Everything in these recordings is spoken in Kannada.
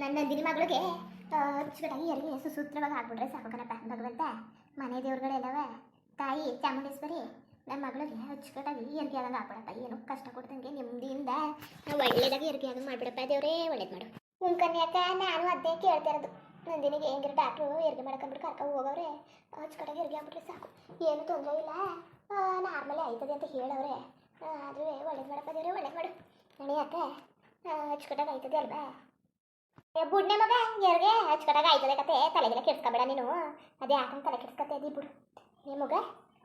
ನನ್ನ ನಂದಿನಿ ಮಗಳಿಗೆ ಅಚ್ಚುಕಟ್ಟಾಗಿ ಯಾರಿಗೆ ಸುಸೂತ್ರವಾಗಿ ಸಾಕು ಕಣಪ್ಪ, ಭಗವಂತ. ಮನೆ ದೇವ್ರುಗಳೆಲ್ಲವ, ತಾಯಿ ಚಾಮುಂಡೇಶ್ವರಿ ನಮ್ಮ ಮಗಳಿಗೆ ಅಚ್ಚುಕಟ್ಟಾಗಿ ಎರ್ಗೆ ಆದಂಗೆ ಆಗ್ಬಿಡಪ್ಪ. ಏನು ಕಷ್ಟ ಕೊಡ್ದಂಗೆ ನೆಮ್ಮದಿಯಿಂದ ಒಳ್ಳೇದಾಗಿ ಎರ್ಗೆ ಆದಂಗೆ ಮಾಡ್ಬಿಡಪ್ಪ. ದೇವರೇ, ಒಳ್ಳೇದು ಮಾಡು. ಹ್ಞೂ ಕನ್ಯಾಕ ನಾನು ಅದೇ ಕೇಳ್ತಾ ಇರೋದು. ನಂದಿನಿಗೆ ಹೆಂಗಿರೋ ಡಾಕ್ಟ್ರು ಹೆರಿಗೆ ಮಾಡ್ಕೊಂಡ್ಬಿಟ್ಟು ಕರ್ಕೊಂಡು ಹೋಗವ್ರೆ. ಅಚ್ಚುಕಟ್ಟಾಗಿ ಹೆರಿಗೆ ಆಗ್ಬಿಟ್ರೆ ಸಾಕು. ಏನು ತೊಂದರೆ ಇಲ್ಲ. ನಾರ್ಮಲಿ ಆಯ್ತದೆ ಅಂತ ಹೇಳವ್ರೆ. ಆದರೂ ಒಳ್ಳೇದು ಮಾಡಪ್ಪ ದೇವರೇ, ಒಳ್ಳೇದು ಮಾಡು. ಕಣಿಯಾಕ ಅಕ್ಕ ಆಯ್ತದೆ ಅಲ್ವಾ? ಬುಡ್ನೆ ಮಗ ಯಾರಿಗೆ ಅಚ್ಚುಕಟ್ಟಾಗಿ ಆಯ್ತದೆ ಕತೆ ತಲೆಗೆಲ್ಲ ಕೆಡ್ಸ್ಕೊಬೇಡ ನೀನು. ಅದೇ ಯಾಕಂತ ತಲೆ ಕೆಡ್ಸ್ಕತ್ತೆ ಅದಿ ಬಿಡು. ಏ ಮಗ,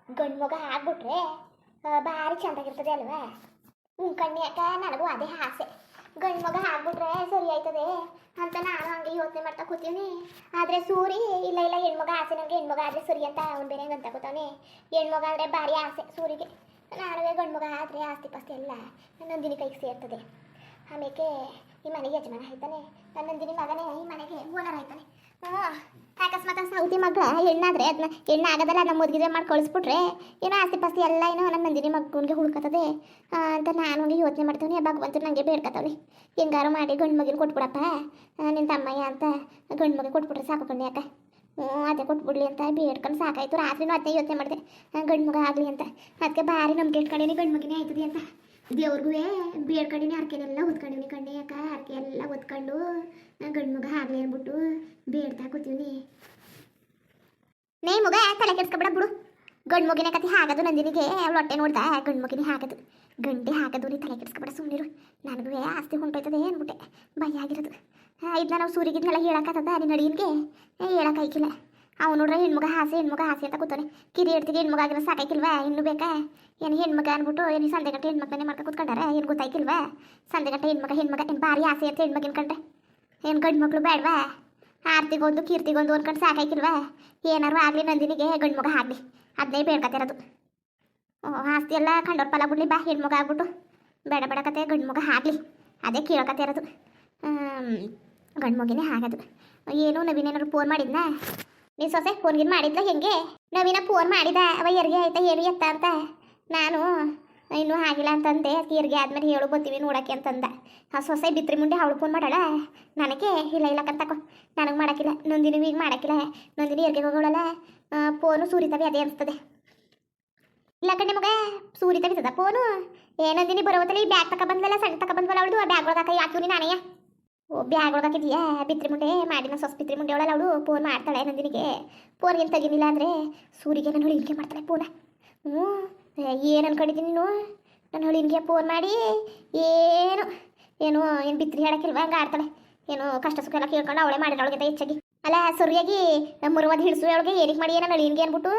ಗಂಡು ಮಗ ಆಗ್ಬಿಟ್ರೆ ಭಾರಿ ಚೆಂದಾಗಿರ್ತದೆ ಅಲ್ವಾ? ಹ್ಞೂ ಅಕ್ಕ ನನಗೂ ಅದೇ ಆಸೆ. ಗಂಡು ಮಗ ಆಗ್ಬಿಟ್ರೆ ಸರಿ ಆಯ್ತದೆ ಅಂತ ನಾನು ಹಂಗೆ ಯೋಚನೆ ಮಾಡ್ತಾ ಕೂತೀವಿ ಆದರೆ ಸೂರಿ, ಇಲ್ಲ ಇಲ್ಲ ಹೆಣ್ಮಗ ಆಸೆ ನನಗೆ ಹೆಣ್ಮಗ ಆದರೆ ಸರಿ ಅಂತ ಅವ್ನು ಬೇರೆ ಅಂತ ಕೂತಾನೆ ಹೆಣ್ಮಗ ಅಂದರೆ ಭಾರಿ ಆಸೆ ಸೂರಿಗೆ. ನಾನು ಗಂಡು ಮಗ ಆದರೆ ಆಸ್ತಿ ಪಾಸ್ತಿ ಎಲ್ಲ ನಂದಿನಿ ಕೈಗೆ ಸೇರ್ತದೆ. ಆಮೇಲೆ ಈ ಮನೆಗೆ ಯಜಮಾನ ಆಯ್ತಾನೆ. ನನ್ನ ನಂದಿನಿ ಮಗನೇ, ಈ ಮನೆಗೆ ಓನರ್ ಆಯ್ತಾನೆ. ಅಕಸ್ಮಾತ್ ಸೌತಿ ಮಗ ಹೆಣ್ಣಾದ್ರೆ ಅದನ್ನ ಹೆಣ್ಣು ಆಗದಲ್ಲ ನಮ್ಮ ಮುದ್ಗಿದ್ರೆ ಮಾಡಿ ಕಳಿಸ್ಬಿಟ್ರೆ ಏನೋ ಆಸ್ತಿ ಪಾಸ್ತಿ ಎಲ್ಲ ಏನೋ ನನ್ನ ನಂದಿನಿ ಮಗನಿಗೆ ಅಂತ ನಾನು ಹೋಗಿ ಯೋಚನೆ ಮಾಡ್ತೀನಿ ಭಗವಂತನ ನನಗೆ ಬೇಡ್ಕತ್ತವ್ರಿ ಹೆಂಗಾರು ಮಾಡಿ ಗಂಡು ಮಗಿನ ಕೊಟ್ಬಿಡಪ್ಪ. ನಿನ್ನ ತಮ್ಮಯ್ಯ ಅಂತ ಗಂಡು ಮಗ ಕೊಟ್ಬಿಟ್ರೆ ಸಾಕು ಕಣ್ಣಿ ಯಾಕೆ ಹ್ಞೂ ಅದೇ ಕೊಟ್ಬಿಡ್ಲಿ ಅಂತ ಬೇಡ್ಕೊಂಡು ಸಾಕಾಯ್ತು. ರಾತ್ರಿನೂ ಅದೇ ಯೋಚನೆ ಮಾಡಿದೆ. ಗಂಡು ಮಗ ಆಗಲಿ ಅಂತ. ಅದಕ್ಕೆ ಭಾರಿ ನಮ್ಗೆ ಇಟ್ಕೊಂಡೇನಿ, ಗಂಡು ಮಗಿನೇ ಆಯ್ತದೆ ಅಂತ. ದೇವ್ರಿಗೂ ಬೇಡ್ಕೊಂಡಿನಿ, ಹರಕೆನೆಲ್ಲ ಹೊತ್ಕೊಂಡಿನಿ ಕಣ್ಣೆ ಯಾಕ ಹರಕೆ ಎಲ್ಲ ಹೊತ್ಕೊಂಡು ಗಂಡು ಮಗ ಆಗ್ಲಿ ಅಂದ್ಬಿಟ್ಟು ಬೇಡ್ತಾ ಕೂತೀವ್ನಿ. ನೇ ಮಗ, ತಲೆ ಕೆಡ್ಸ್ಕೊಬೇಡ ಬಿಡು. ಗಂಡು ಮಗಿನ ಕತೆ ಹಾಕೋದು ನಂದಿನಿಗೆ, ಅವಳು ಹೊಟ್ಟೆ ನೋಡ್ದ? ಗಂಡು ಮಗಿನ ಹಾಕದು. ಗಂಡೆ ಹಾಕೋದು, ನೀ ತಲೆ ಕೆಡ್ಸ್ಕೊಬೇಡ ಸುಮ್ಮನಿರು ನನಗೂ ಆಸ್ತಿ ಹೊಂಟೋಯ್ತದೆ ಅಂದ್ಬಿಟ್ಟೆ. ಭಯ ಆಗಿರೋದು. ಇದನ್ನ ನಾವು ಸೂರಿಗಿದ್ನೆಲ್ಲ ಹೇಳಕ್ಕಾಗ್ತದ ನಿನ್ನ ಅಡಿಯನ್ಗೆ? ಹೇಳಕ್ಕಾಯ್ಕಿಲ್ಲ ಅವ್ನು ನೋಡ್ರೆ ಹೆಣ್ಮಗ ಹಾಸೆ ಹೆಣ್ಮಗ ಹಾಸೆ ಅಂತ ಕೂತಾನೆ. ಕಿರಿ ಎಡ್ತಿಗೆ ಹೆಣ್ಮಗ ಆಗಿರೋ ಸಾಕಾಯ್ಕಿಲ್ವಾ? ಇನ್ನು ಬೇಕಾ? ಏನು ಹೆಣ್ಮಗ ಅಂದ್ಬಿಟ್ಟು ಏನು ಸಂದೆ ಗಂಟೆ ಹೆಣ್ಮಗನೇ ಮಾಡ್ಕೊ ಕೂತ್ಕೊಂಡಾರ? ಏನು ಗೊತ್ತಾಯ್ಕಿಲ್ವಾ? ಸಂದೆ ಗಂಟೆ ಹೆಣ್ಮಗ ಹೆಣ್ಮಗ, ಏನು ಭಾರಿ ಆಸೆ ಅಂತ ಹೆಣ್ಮಗ ಅನ್ಕೊಂಡ್ರೆ ಏನು ಗಂಡು ಮಕ್ಳು ಬೇಡವಾ ಆರ್ತಿಗೊಂದು, ಕೀರ್ತಿಗೊಂದು ಅನ್ಕೊಂಡು ಸಾಕಾಯ್ಕಿಲ್ವಾ? ಏನಾರು ಆಗಲಿ ನಂದಿನಿಗೆ ಗಂಡು ಮಗ ಆಗಲಿ ಅದನ್ನೇ ಬೇಡ್ಕತ್ತಿರೋದು ಓ, ಆಸ್ತಿ ಎಲ್ಲ ಕಂಡೋರ್ ಪಲ ಬಿಡ್ಲಿ ಬಾ, ಹೆಣ್ಮಗ ಆಗ್ಬಿಟ್ಟು. ಬೇಡ ಬೇಡ ಕತೆ ಗಂಡು ಮಗ ಆಗಲಿ. ಅದೇ ಕೇಳ್ಕತ್ತಿರೋದು ಗಂಡು ಮಗಿನೇ ಆಗೋದು ಏನು, ನವೀನ್ ಏನಾದ್ರು ಫೋನ್ ಮಾಡಿದ್ನಾ? ನೀ ಸೊಸೆ ಫೋನ್ಗಿನ್ ಮಾಡಿದ್ಲ ಹೆಂಗೆ? ನವೀನ ಫೋನ್ ಮಾಡಿದ ಅವ ಎರ್ಗೆ ಆಯ್ತಾ? ಏನು ಎತ್ತ ಅಂತ? ನಾನು, ಇನ್ನೂ ಆಗಿಲ್ಲ ಅಂತಂದೆ. ತೀರ್ಗೆ ಆದ್ಮೇಲೆ ಹೇಳು, ಬರ್ತೀವಿ ನೋಡಕ್ಕೆ ಅಂತಂದ. ಆ ಸೊಸೆ ಬಿತ್ರಿ ಮುಂಡೆ ಅವಳು ಫೋನ್ ಮಾಡಾಳ. ನನಗೆ, ಇಲ್ಲ ಇಲ್ಲ ಕಂತಕೋ ನನಗೆ ಮಾಡೋಕ್ಕಿಲ್ಲ ನಂದಿನಿ ಈಗ ಮಾಡೋಕ್ಕಿಲ್ಲ ನಂದಿನಿ ಎರ್ಗೆ ಹೋಗೋಳಲ್ಲ. ಫೋನು ಸೂರಿತವೆ, ಅದೇ ಅನ್ಸ್ತದೆ. ಇಲ್ಲ ಕಣ್ಣೆ ಮಗ ಸೂರಿತವಿ ತೆಗಿತದ ಫೋನು ಏನಂದಿನಿ ನಂದಿನಿ ಈ ಬ್ಯಾಗ್ ತಕ ಬಂದ್ಲಲ್ಲ, ಸಣ್ಣ ತಕ ಬಂದ್ವಲ್ಲ ಅವಳು ಆ ಬ್ಯಾಗ್ ಒಳಗೆ ಹಾಕಿ ನಾನೆಯ? ಓ ಬ್ಯಾಗ್ ಒಳಗಾಕಿದೀಯಾ? ಬಿತ್ರಿ ಮುಂಡೆ, ಮಾಡಿನ ಸೊಸ್ ಬಿತ್ರಿ ಮುಂಡೆ ಅವಳಲ್ಲ ಅವಳು ಫೋನ್ ಮಾಡ್ತಾಳೆ ನಂದಿನಿಗೆ. ಫೋನ್ ಏನು ತೆಗಿನಿಲ್ಲ ಅಂದರೆ ಸೂರಿಗೆ ನನ್ನ ಹೊಳಿಗೆ ಮಾಡ್ತಾಳೆ ಫೋನ ಹ್ಞೂ, ಏನು ಅನ್ಕೊಂಡಿದ್ದೀನಿ ನೀನು? ನನ್ನ ಹಿಂಗೆ ಫೋನ್ ಮಾಡಿ. ಏನು? ಏನು ಏನು ಬಿತ್ರಿ ಹೇಳಕ್ಕಿಲ್ವ? ಹಂಗೆ ಆಡ್ತಾಳೆ. ಏನು, ಕಷ್ಟ ಸುಖ ಎಲ್ಲ ಕೇಳ್ಕೊಂಡು ಅವಳೇ ಮಾಡಿದ ಅವಳಿಗೆ ಹೆಚ್ಚಾಗಿ. ಅಲ್ಲ, ಸರಿಯಾಗಿ ಮುರುವಾದ ಹಿಡಿಸು ಅವಳಿಗೆ ಏನಕ್ಕೆ ಮಾಡಿ ಏನೋ ನಳಿನ್ಗೆ ಅನ್ಬಿಟ್ಟು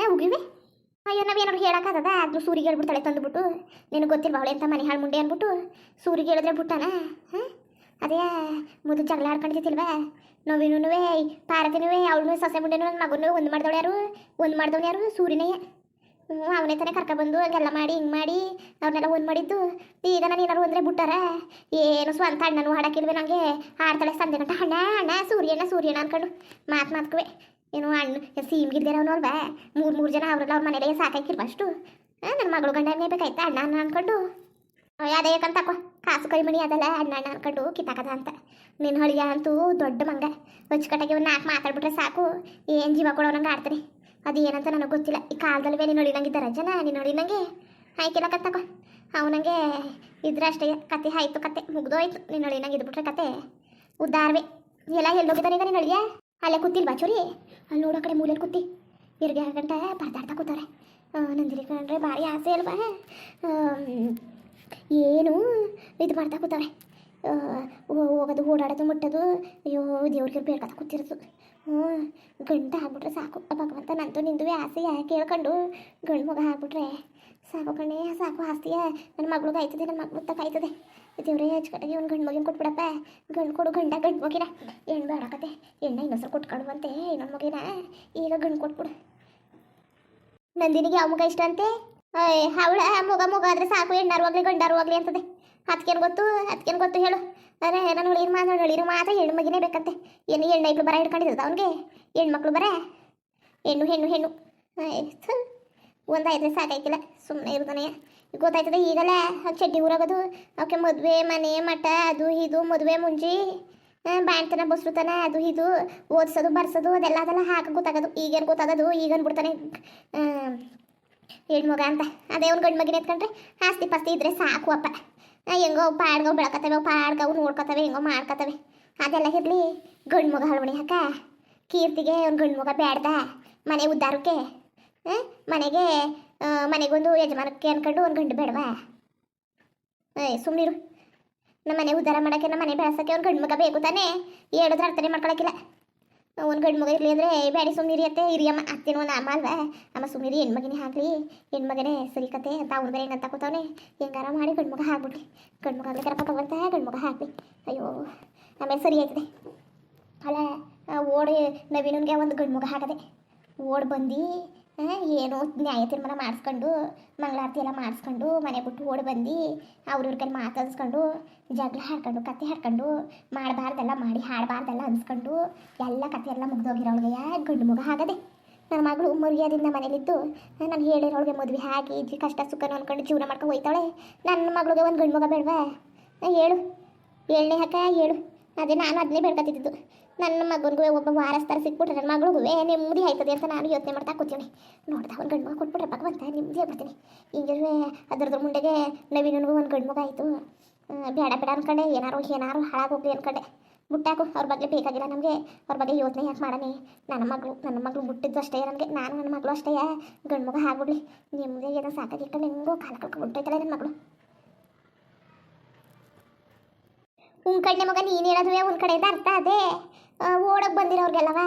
ಏ ಹೋಗಿವಿ ಅಯ್ಯೋ ನಾವೇನಾದ್ರು ಹೇಳಕ್ಕಾಗದ ಅದು ಸೂರಿಗೆ ಹೇಳ್ಬಿಡ್ತಾಳೆ ತಂದುಬಿಟ್ಟು. ನಿನಗೆ ಗೊತ್ತಿಲ್ವ ಅವಳೆ ಅಂತ ಮನೆ ಹಾಳು ಮುಂಡೆ ಅಂದ್ಬಿಟ್ಟು? ಸೂರಿಗೆ ಹೇಳಿದ್ರೆ ಬಿಟ್ಟಾನ? ಹಾಂ? ಅದೇ ಮುದ್ದು ಜಗಳ ಆಡ್ಕೊಂಡಿದ್ದಿಲ್ವಾ ನೋವಿನೂ ಪಾರತಿನೂ ಅವಳು ಸೊಸೆ ಮುಂಡೆನೂ ನನ್ನ ಮಗನೂ ಒಂದು ಮಾಡ್ದವಳು ಯಾರು? ಒಂದು ಮಾಡ್ದವ್ನು ಯಾರು? ಸೂರ್ಯನಯ್ಯ ಹ್ಞೂ ಅವನೇ ತಾನೇ ಕರ್ಕೊಬಂದು ಹಂಗೆಲ್ಲ ಮಾಡಿ, ಹಿಂಗೆ ಮಾಡಿ, ಅವ್ರನ್ನೆಲ್ಲ ಒಂದು ಮಾಡಿದ್ದು. ಈಗ ನಾನು ಏನಾರು ಅಂದರೆ ಬಿಟ್ಟಾರ? ಏನು ಸ್ವಂತ ಅಣ್ಣನೂ ಹಾಡಕ್ಕಿಲ್ವೇ ನನಗೆ ಆಡ್ತಾಳೆ ಸಂಜೆ ಗಂಟ, ಅಣ್ಣ ಅಣ್ಣ, ಸೂರ್ಯಣ್ಣ ಸೂರ್ಯಣ್ಣ ಅನ್ಕೊಂಡು ಮಾತು ಮಾತ್ಕುವೆ. ಏನು ಅಣ್ಣ ಸೀಮ್ ಅವನು ಅಲ್ವಾ? ಮೂರು ಮೂರು ಜನ ಅವರೆಲ್ಲ, ಅವ್ರ ಮನೇಲೆ ಸಾಕಾಕಿಲ್ವ ಅಷ್ಟು? ನನ್ನ ಮಗಳು ಗಂಡ ಬೇಕಾಯ್ತಾ ಅಣ್ಣ ಅಣ್ಣ ಅನ್ಕೊಂಡು ಅದೇ ಯಾಕಂತಕೋ ಕಾಸು ಕರಿಮಣಿ ಅದಲ್ಲ, ಅಣ್ಣ ಅಣ್ಣ ಅನ್ಕೊಂಡು ಕಿತ್ತಾಕದ ಅಂತ. ನಿನ್ನ ಹಳಿಯ ಅಂತೂ ದೊಡ್ಡ ಮಂಗ. ಹೊಚ್ಕಟ್ಟಾಗಿ ಒಂದು ನಾಲ್ಕು ಮಾತಾಡ್ಬಿಟ್ರೆ ಸಾಕು. ಏನು ಜೀವ ಕೊಡೋನಂಗೆ ಆಡ್ತಾರೆ ಅದು ಏನಂತ ನನಗೆ ಗೊತ್ತಿಲ್ಲ. ಈ ಕಾಲದಲ್ಲಿ ನೀನು ಹೊಡಿನಂಗಿದ್ದಾರ ಜನ? ನೀನು ಹೊಡಿನಂಗೆ ಆಯ್ಕಿಲ್ಲ ಕತ್ತಕೋ ಅವನಂಗೆ ಇದ್ರೆ ಅಷ್ಟೇ. ಕತೆ ಆಯ್ತು ಕತೆ. ಮುಗ್ದೋಯ್ತು. ನೀನು ಹೊಳಿನಂಗೆ ಇದ್ಬಿಟ್ರೆ ಕತೆ. ಉದ್ದಾರ್ವೆ. ಎಲ್ಲ ಎಲ್ಲೋಗಿದ್ದಾನೆ ಈಗ ನೀನು ಹೊಳಿಯ ಅಲ್ಲೇ ಕೂತಿಲ್ವಾ ಬಾಚೂರಿ ಅಲ್ಲಿ ನೋಡೋ ಕಡೆ ಮೂಲೆಯಲ್ಲಿ ಕೂತಿ. ಇರ್ಗೆ ಗಂಟೆ ಪರದಾಡ್ತಾ ಕೂತಾರೆ ನಂದಿರಿ ಕಂಡ್ರೆ ಭಾರಿ ಆಸೆ ಅಲ್ವಾ? ಏನು ಇದು ಮಾಡ್ತಾ ಕೂತಾವೆ ಹೋಗೋದು, ಓಡಾಡೋದು, ಮುಟ್ಟೋದು, ಅಯ್ಯೋ, ದೇವ್ರಿಗೆ ಬೇಡ್ಕೊತಾ ಕೂತಿರೋದು. ಹ್ಞೂ, ಗಂಡ ಆಗ್ಬಿಟ್ರೆ ಸಾಕು. ಭಗವಂತ ನಂತು ನಿಂದು ಆಸೆ ಯಾಕೆ ಕೇಳ್ಕೊಂಡು ಗಂಡು ಮಗ ಆಗ್ಬಿಟ್ರೆ? ಸಾಕು ಕಣೆ, ಸಾಕು ಆಸ್ತಿಯ. ನನ್ನ ಮಗಳಿಗೆ ಆಯ್ತದೆ, ನನ್ನ ಮಗಳು ತಕ್ಕಾಯ್ತದೆ ದೇವ್ರೇ ಹಚ್ಕಟ್ಟಾಗಿ ಒಂದು ಗಂಡು ಮಗಿನ ಕೊಟ್ಬಿಡಪ್ಪ. ಗಂಡು ಕೊಡು, ಗಂಡ ಗಂಡು ಮಗಿನ. ಹೆಣ್ಣು ಬೇಡಕತೆ ಹೆಣ್ಣ ಇನ್ನೊಂದ್ಸಲ ಕೊಟ್ಕೊಳ್ಳುವಂತೆ ಇನ್ನೊಂದು ಮಗಿನ. ಈಗ ಗಂಡು ಕೊಟ್ಬಿಡು. ನಂದಿನಿಗೆ ಯಾವ ಮಗ ಇಷ್ಟ ಅಂತೆ? ಅವಳ ಮುಗ ಮುಗ ಆದ್ರೆ ಸಾಕು, ಹೆಣ್ಣಾರು ಹೋಗ್ಲಿ ಗಂಡಾರು ಆಗ್ಲಿ ಅಂತದೆ. ಅದಕ್ಕೇನು ಗೊತ್ತು ಅದಕ್ಕೇನು ಗೊತ್ತು ಹೇಳು. ಅರೆ ನಾನು ಹೊಳೀರು ಮಾತು ಹೇಳಿರು ಮಾತ್ರ ಹೆಣ್ಣು ಮಗಿನೇ ಬೇಕಂತೆ. ಏನು ಹೆಣ್ಣು ಐಕ್ಳು ಬರ ಹಿಡ್ಕೊಂಡಿದ್ದ ಅವನಿಗೆ? ಹೆಣ್ಮಕ್ಳು ಬರ? ಹೆಣ್ಣು ಹೆಣ್ಣು ಹೆಣ್ಣು. ಒಂದಾಯ್ತು ಸಾಕಾಯ್ತಿಲ್ಲ. ಸುಮ್ಮನೆ ಇರ್ತಾನೆ ಗೊತ್ತಾಯ್ತದೆ ಈಗಲೇ ಚಡ್ಡಿ ಊರಾಗೋದು. ಅವಕ್ಕೆ ಮದುವೆ, ಮನೆ, ಮಠ, ಅದು ಇದು, ಮದುವೆ ಮುಂಜಿ. ಬ್ಯಾಂಕ್ತನ ಬಸ್ರುತನ, ಅದು ಇದು. ಓದಿಸೋದು, ಬರ್ಸೋದು, ಅದೆಲ್ಲ ಅದೆಲ್ಲ ಹಾಕ ಗೊತ್ತಾಗೋದು. ಈಗೇನು ಗೊತ್ತಾಗೋದು, ಈಗ ಅನ್ಬಿಡ್ತಾನೆ ಮಗ ಅಂತ. ಅದೇ ಅವ್ನು ಗಂಡು ಮಗಿನ ಎತ್ಕೊಂಡ್ರೆ ಆಸ್ತಿ ಪಾಸ್ತಿ ಇದ್ರೆ ಸಾಕು ಅಪ್ಪ. ಹೆಂಗೋ ಪಾಡ್ಗೋ ಬೆಳಕತ್ತವೆ ಪಾಡ್ಗವು ನೋಡ್ಕೊತವೆ, ಹೆಂಗೋ ಮಾಡ್ಕೊತವೆ. ಅದೆಲ್ಲ ಇರಲಿ. ಗಂಡು ಮಗ ಹಳವಣಿ ಹಾಕ ಕೀರ್ತಿಗೆ ಅವ್ನು ಗಂಡು ಮಗ ಬೇಡ್ದ ಮನೆ ಉದ್ದಾರಕ್ಕೆ? ಮನೆಗೆ ಮನೆಗೊಂದು ಯಜಮಾನಕ್ಕೆ ಅನ್ಕೊಂಡು ಒಂದು ಗಂಡು ಬೇಡವಾ? ಏಯ್ ಸುಮ್ಮನಿರು ನಮ್ಮ ಮನೆ ಉದ್ಧಾರ ಮಾಡೋಕ್ಕೆ ನಮ್ಮ ಮನೆ ಬೆಳೆಸೋಕ್ಕೆ ಅವ್ನು ಗಂಡು ಮಗ ಬೇಕು ತಾನೇ? ಹೇಳಿದ್ರೆ ಅರ್ಥನೇ ಮಾಡ್ಕೊಳಕ್ಕಿಲ್ಲ ಒಂದು ಗಂಡು ಮಗ ಇರಲಿ ಅಂದರೆ ಬ್ಯಾಡಿ ಸುಮ್ಮನಿರಿ ಅತ್ತೆ ಇರಿಯಮ್ಮ ಅತ್ತೇನೋ ಒಂದು ಅಮ್ಮ ಅಲ್ವಾ? ಅಮ್ಮ ಸುಮ್ಮನಿರಿ ಹೆಣ್ಮಗಿನೇ ಹಾಕಲಿ ಹೆಣ್ಮಗನೇ ಸರಿ ಕತೆ ಅಂತ ಅವ್ನು ಬೇರೆ ಹೆಂಗಂತ ಕೂತವನೆ, ಹೆಂಗಾರ ಮಾಡಿ ಗಂಡು ಮಗ ಹಾಕ್ಬಿಟ್ಲಿ ಗಂಡು ಮಗ ಆಗ್ಲಿ ಕರ್ಕೊಂಡು ಬರ್ತಾ, ಗಂಡು ಮಗ ಹಾಕಲಿ ಅಯ್ಯೋ, ಆಮೇಲೆ ಸರಿ ಆಯ್ತದೆ. ಅಲ್ಲ ಓಡಿ ನವೀನನ್ಗೆ ಒಂದು ಗಂಡು ಮಗ ಹಾಕದೆ ಓಡಿ ಬಂದು ಏನೋ ನ್ಯಾಯ ತೀರ್ಮಾನ ಮಾಡಿಸ್ಕೊಂಡು, ಮಂಗಳಾರತಿ ಎಲ್ಲ ಮಾಡಿಸ್ಕೊಂಡು, ಮನೆ ಬಿಟ್ಟು ಓಡಿ ಬಂದು ಅವ್ರವ್ರ ಕೈ ಮಾತಾಡಿಸ್ಕೊಂಡು ಜಗಳ ಹಾಡ್ಕೊಂಡು, ಕತೆ ಹಾಡ್ಕೊಂಡು, ಮಾಡಬಾರ್ದೆಲ್ಲ ಮಾಡಿ, ಹಾಡಬಾರ್ದೆಲ್ಲ ಅನ್ಸ್ಕೊಂಡು, ಎಲ್ಲ ಕತೆ ಎಲ್ಲ ಮುಗ್ದೋಗಿರೋಳಿಗೆ ಗಂಡು ಮುಗ ಆಗದೆ ನನ್ನ ಮಗಳು ಮರ್ಯಾದಿಂದ ಮನೇಲಿದ್ದು, ನಾನು ಹೇಳಿರೋಳಿಗೆ ಮದುವೆ ಹಾಕಿ ಇದ್ವಿ ಕಷ್ಟ ಸುಖನ ಅನ್ಕೊಂಡು ಜೀವನ ಮಾಡ್ಕೊಂಡು ಹೋಯ್ತಾಳೆ. ನನ್ನ ಮಗಳಿಗೆ ಒಂದು ಗಂಡು ಮಗ ಬೇಡವಾ? ಹೇಳು. ಏಳನೇ ಹಾಕ ಹೇಳು. ಅದೇ ನಾನು ಅದನ್ನೇ ಬೇಡ್ಕೊತಿದ್ದು ನನ್ನ ಮಗನಿಗೂ ಒಬ್ಬ ವಾರಸ್ತಾರ ಸಿಕ್ಬಿಟ್ರೆ ನನ್ನ ಮಗಳಿಗೂ ನೆಮ್ಮದಿ ಆಯ್ತದೆ ಅಂತ ನಾನು ಯೋಚನೆ ಮಾಡ್ತಾ ಕೂತೀನಿ ನೋಡ್ದ ಒಂದು ಗಂಡು ಮಗ ಕೊಟ್ಬಿಟ್ರೆ ಭಗವಂತ ನೆಮ್ಮದಿ ಆಗ್ಬಿಡ್ತೀನಿ ಹಿಂಗಿರುವೆ, ಅದರದ್ರ ಮುಂಡೆಗೆ ನವೀನನಿಗೂ ಒಂದು ಗಂಡು ಮಗ ಆಯಿತು ಬೇಡ ಬೇಡ ಅನ್ಕೊಂಡೆ. ಏನಾರು ಏನಾರು ಹಾಳಾಗೋಗ್ಲಿ ಅನ್ಕೊಂಡೆ. ಮುಟ್ಟಾಕು, ಅವ್ರ ಬಗ್ಗೆ ಬೇಕಾಗಿಲ್ಲ ನಮಗೆ. ಅವ್ರ ಬಗ್ಗೆ ಯೋಚನೆ ಯಾಕೆ ಮಾಡಣೆ? ನನ್ನ ಮಗಳು ನನ್ನ ಮಗಳು ಮುಟ್ಟಿದ್ದು ಅಷ್ಟೇ ನನಗೆ ನಾನು ನನ್ನ ಮಗಳು ಅಷ್ಟೇ ಗಂಡು ಮಗ ಆಗ್ಬಿಡ್ಲಿ. ನಿಮ್ಮದೇ ಏನೋ ಸಾಕಾಗಿಟ್ಕೊಂಡು ಹೆಂಗೋ ಕಾಲ ಕಳ್ಕೊಂಡು ನನ್ನ ಮಗಳು. ಉನ್ ಕಡೆ ಮಗ ನೀನು ಹೇಳೋದುವೆ ಒಂದು ಕಡೆಯಿಂದ ಅರ್ಥ ಅದೇ ಓಡಕ್ಕೆ ಬಂದಿರೋರಿಗೆಲ್ಲವ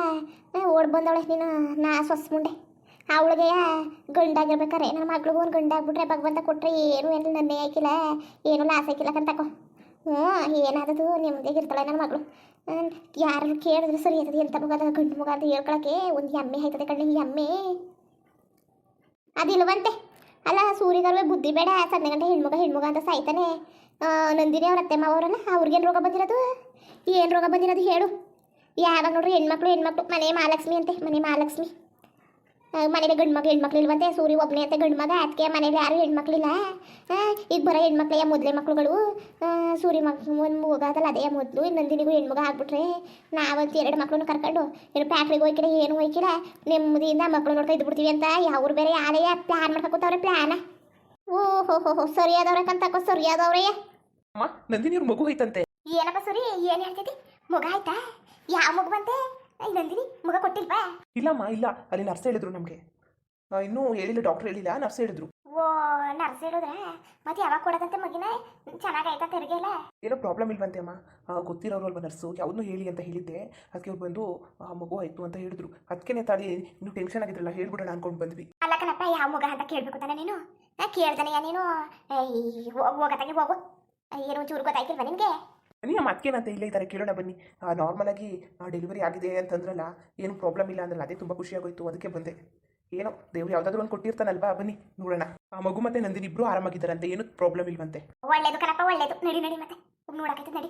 ಓಡ್ ಬಂದವಳೆ ನೀನು, ನಾ ಸೊಸ್ ಮುಂಡೆ ಅವಳಿಗೆ ಗಂಡಾಗಿರ್ಬೇಕಾರೆ ನನ್ನ ಮಗಳಿಗೂ ಒಂದು ಗಂಡಾಗ್ಬಿಟ್ರೆ ಭಗವಂತ ಕೊಟ್ಟರೆ ಏನು ಏನು ನನ್ನೇ ಹಾಕಿಲ್ಲ, ಏನು ಲಾಸ್ ಹಾಕಿಲ್ಲ ಕಂತಕೋ ಹ್ಞೂ ಏನಾದದು ನಿಮ್ಮದೇ ಇರ್ತಾಳೆ ನನ್ನ ಮಗಳು. ಯಾರು ಕೇಳಿದ್ರೆ ಸರಿ ಇರ್ತದೆ ಎಂತ ಮಗ ಗಂಡು ಮಗ ಅಂತ ಹೇಳ್ಕೊಳಕ್ಕೆ ಒಂದು ಎಮ್ಮೆ ಆಯ್ತದೆ ಕಣ್ಣು ಈ ಎಮ್ಮೆ. ಅದಿಲ್ವಂತೆ. ಅಲ್ಲ ಸೂರ್ಯಗರ್ವೆ ಬುದ್ಧಿ ಬೇಡ ಸಣ್ಣ ಗಂಟೆ ಹೆಣ್ಮಗ ಹೆಣ್ಮಗ ಅಂತ ಸಾಯ್ತಾನೆ. ನಂದಿನಿ ಅವ್ರ ಅತ್ತೆ ಮಾವರಲ್ಲ ಅವ್ರಿಗೇನು ರೋಗ ಬಂದಿರೋದು? ಏನು ರೋಗ ಬಂದಿರೋದು ಹೇಳು. ಯಾವಾಗ ನೋಡ್ರಿ ಹೆಣ್ಮಕ್ಳು ಹೆಣ್ಮಕ್ಳು, ಮನೆ ಮಹಾಲಕ್ಷ್ಮಿ ಅಂತೆ, ಮನೆ ಮಹಾಲಕ್ಷ್ಮಿ. ಮನೇಲಿ ಗಂಡು ಮಕ್ಳು ಹೆಣ್ಮಕ್ಳು ಇಲ್ವಂತೆ, ಸೂರಿ ಒಬ್ಬನೇ ಅಂತೆ, ಗಂಡು ಮಗ ಅದಕ್ಕೆ ಮನೇಲಿ ಯಾರು ಹೆಣ್ಮಕ್ಳಿಲ್ಲ ಈಗ ಬರೋ ಹೆಣ್ಮಕ್ಳೆಯ ಮೊದಲೇ ಮಕ್ಳುಗಳು. ಸೂರಿ ಮಕ್ಳು ಮಕ್ ಒಂದು ಮಗದಲ್ಲ ಅದೇ ಮೊದಲು ನಂದಿನಿಗೂ ಹೆಣ್ಮಗ ಆಗ್ಬಿಟ್ರೆ ನಾವಂತೂ ಎರಡು ಮಕ್ಳನ್ನು ಕರ್ಕೊಂಡು, ಏನು ಫ್ಯಾಕ್ಟ್ರಿಗೆ ಹೋಯ್ಕಿಲ್ಲ ಏನು ಹೋಯ್ಕಿಲ್ಲ ನೆಮ್ಮದಿಯಿಂದ ಮಕ್ಳು ನೋಡ್ತಾ ಇದ್ಬಿಡ್ತೀವಿ ಅಂತ, ಯಾವ್ರು ಬೇರೆ ಯಾರೇ ಪ್ಲ್ಯಾನ್ ಮಾಡ್ಕೊತಾವ್ರೆ ಪ್ಲ್ಯಾನ ಓ ಹೋ ಹೋ ಹೋ ಸರಿಯಾದವ್ರೆ ಕಂತಕೋ ಸರಿಯಾದವ್ರೆ ಅಮ್ಮ ನಂದಿನಿ ಅವ್ರ ಮಗು ಐತಂತೆ ಏನಪ್ಪ ಸರಿ ಏನು ಹೇಳ್ತೈತಿ ಮಗ ಆಯ್ತಾ? ಯಾವ ಮಗು ಬಂತೆ? ಐ ನಂದಿನಿ ಮಗ ಕೊಟ್ಟಿಲ್ವಾ? ಇಲ್ಲಮ್ಮ ಇಲ್ಲ ಅಲ್ಲಿ ನರ್ಸ್ ಹೇಳಿದ್ರು ನಮಗೆ. ಇನ್ನೂ ಹೇಳಿಲ್ಲ ಡಾಕ್ಟರ್ ಹೇಳಿಲ್ಲ ನರ್ಸ್ ಹೇಳಿದ್ರು. ಓ ನರ್ಸ್ ಹೇಳಿದ್ರೆ? ಮತ್ತೆ ಯಾವಾಗ ಕೊಡದಂತೆ ಮಗಿನ? ಚೆನ್ನಾಗಾಯ್ತಾ ತೆರಿಗೆ ಇಲ್ಲ ಏನೋ ಪ್ರಾಬ್ಲಮ್ ಇಲ್ವಂತೆ ಅಮ್ಮ. ಆ, ಗೊತ್ತಿರೋರು ಅಲ್ವಾ ನರ್ಸು ಯಾವ್ದು ಹೇಳಿ ಅಂತ ಹೇಳಿದ್ದೆ. ಅದಕ್ಕೆ ಅವ್ರು ಬಂದು ಆ, ಮಗು ಆಯ್ತು ಅಂತ ಹೇಳಿದ್ರು. ಅದಕ್ಕೆ ತಾಳಿ ಇನ್ನೂ ಟೆನ್ಷನ್ ಆಗಿದ್ರಲ್ಲ ಹೇಳ್ಬಿಡೋಣ ಅನ್ಕೊಂಡು ಬಂದ್ವಿ. ಅಲ್ಲ ಕಣಪ್ಪ ಯಾವ ಮಗ ಅಂತ ಕೇಳ್ಬೇಕು ತಾನೆ ನೀನು? ನಾ ಕೇಳ್ದಾನೆಯ ನೀನು ಹೋಗತ್ತಾಗೆ ಹೋಗು. ಏನು ಚೂರು ಗೊತ್ತಾಯ್ತಿಲ್ವ ನಿನಗೆ? ಅಮ್ಮ ಅದಕ್ಕೇನಂತ ಇಲ್ಲೇ ಇದ್ದಾರೆ ಕೇಳೋಣ ಬನ್ನಿ. ನಾರ್ಮಲಾಗಿ ಡೆಲಿವರಿ ಆಗಿದೆ ಅಂತಂದ್ರಲ್ಲ ಏನು ಪ್ರಾಬ್ಲಮ್ ಇಲ್ಲ ಅಂದ್ರಲ್ಲ ಅದೇ ತುಂಬ ಖುಷಿಯಾಗೋಯ್ತು ಅದಕ್ಕೆ ಬಂದೆ. ಏನೋ ದೇವ್ರು ಯಾವ್ದಾದ್ರು ಒಂದು ಕೊಟ್ಟಿರ್ತಾನಲ್ವಾ ಬನ್ನಿ ನೋಡೋಣ. ಆ ಮಗು ಮತ್ತೆ ನಂದಿನಿ ಇಬ್ರು ಆರಾಮಾಗಿದ್ದಾರಂತೆ ಏನು ಪ್ರಾಬ್ಲಮ್ ಇಲ್ವಂತೆ. ಒಳ್ಳೇದು ಕಣಪ್ಪ ಒಳ್ಳೇದು. ನಡಿ ನಡಿ ಮತ್ತೆ ನೋಡಕ್ಕೆ ನಡಿ.